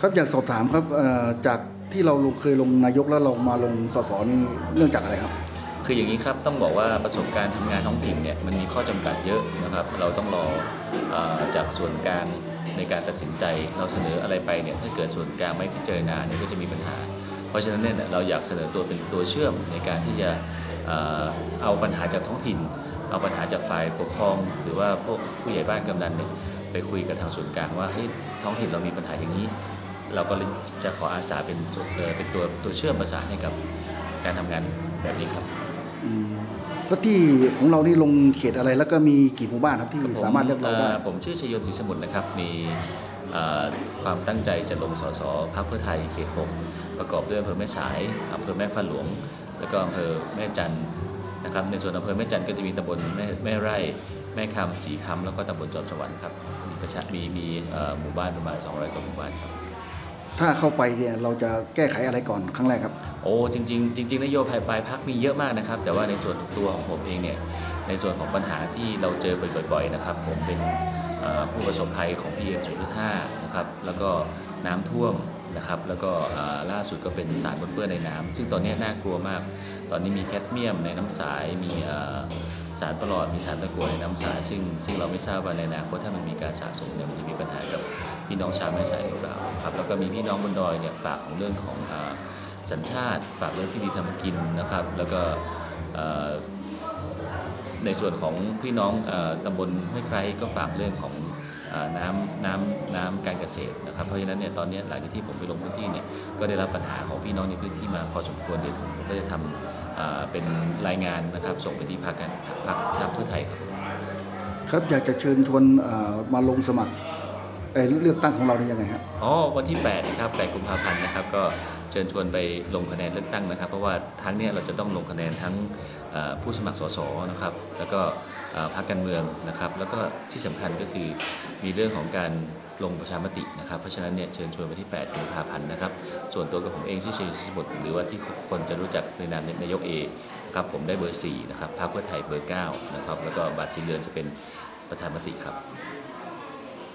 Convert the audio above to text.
ครับอยากสอบถามครับจากที่เราลงเคยลงนายกแล้วเรามาลงสสนี่เนื่องจากอะไรครับ คืออย่างนี้ครับต้องบอกว่าประสบการณ์ทำงานท้องถิ่นเนี่ยมันมีข้อจำกัดเยอะนะครับ เราต้องรออจากส่วนกลางในการตัดสินใจเราเสนออะไรไปเนี่ยถ้าเกิดส่วนกลางไม่พิจารณาเนี่ยก็จะมีปัญหา เพราะฉะนั้นเนี่ยเราอยากเสนอตัวเป็นตัวเชื่อมในการที่จะเอ่อเอาปัญหาจากท้องถิ่น เอาปัญหาจากฝ่ายปกครอง หรือว่าพวกผู้ใหญ่บ้านกำนันเนี่ยไปคุยกับทางส่วนกลางว่าเฮ้ยท้องถิ่นเรามีปัญหาอย่างนี้ เราก็เลยจะขออาสาเป็นส่วนเอ่อเป็นตัวตัวเชื่อมประสานให้กับการทำงานแบบนี้ครับอืมแล้วที่ของเรานี่ลงเขตอะไรแล้วก็มีกี่หมู่บ้านครับที่สามารถเลือกเราได้อ่อผมชื่อชยนต์ศรีสมุทรนะครับมีเอ่อความตั้งใจจะลงสสพรรคเพื่อไทยเขตหกประกอบด้วยอำเภอแม่สายอำเภอแม่ฟ้าหลวง แล้วก็อำเภอแม่จันทร์นะครับในส่วนอำเภอแม่จันทร์ก็จะมีตำบลแม่แม่ไร่ แม่คำสีคำแล้วก็ตำบลจอมสวรรค์ครับมีประชามีมีเอ่อหมู่บ้านประมาณ 200กว่าหมู่บ้านครับ ถ้าเข้าไปเนี่ยเราจะแก้ไขอะไรก่อนครั้งแรกครับ โอ้จริงๆจริงๆนโยบายปลายพักมีเยอะมากนะครับ แต่ว่าในส่วนตัวของผมเองเนี่ยในส่วนของปัญหาที่เราเจอบ่อยๆนะครับ ผมเป็นผู้ประสบภัยของ PM 2.5นะครับแล้วก็น้ำท่วมนะครับแล้วก็ล่าสุดก็เป็นสารปนเปื้อนในน้ำซึ่งตอนนี้น่ากลัวมาก ตอนนี้มีแคดเมียมในน้ำสายมีสารประหลอดมีสารตะกั่วในน้ำสาย ซึ่งซึ่งเราไม่ทราบว่าในอนาคตถ้ามันมีการสะสมเนี่ยมันจะมีปัญหากับ พี่น้องชาวแม่สายหรือเปล่าครับแล้วก็มีพี่น้องบนดอยเนี่ยฝากของเรื่องของอสัญชาติ ฝากเรื่องที่ดีทำกินนะครับ แล้วก็ในส่วนของพี่น้องออตำบลห้วยไคร้ก็ฝากเรื่องของน้ำน้ำน้ำการเกษตรนะครับ เพราะฉะนั้นเนี่ยตอนนี้หลังจากที่ผมไปลงพื้นที่เนี่ยก็ได้รับปัญหาของพี่น้องในพื้นที่มาพอสมควรเดี๋ยวผมก็จะทำเอ่อเป็นรายงานนะครับ ส่งไปที่พรรคการพรรคทางเพื่อไทยครับครับอยากจะเชิญชวนมาลงสมัคร เออเลือกตั้งของเรานี่ยังไงฮะอ๋อวันที่8นะครับ8กุมภาพันธ์นะครับก็เชิญชวนไปลงคะแนนเลือกตั้งนะครับ เพราะว่าทั้งเนี้ยเราจะต้องลงคะแนนทั้งผู้สมัครสสนะครับแล้วก็พรรคการเมืองนะครับ แล้วก็ที่สำคัญก็คือมีเรื่องของการลงประชามตินะครับ เพราะฉะนั้นเนี่ยเชิญชวนไปที่ 8 กุมภาพันธ์นะครับ ส่วนตัวกับผมเองชื่อชัยยุทธสมุทหรือว่าที่คนจะรู้จักในนามนายกเอครับผมได้เบอร์ 4 นะครับพรรคเพื่อไทยเบอร์ 9 นะครับ แล้วก็บัตรสีเลืองจะเป็นประชามติครับ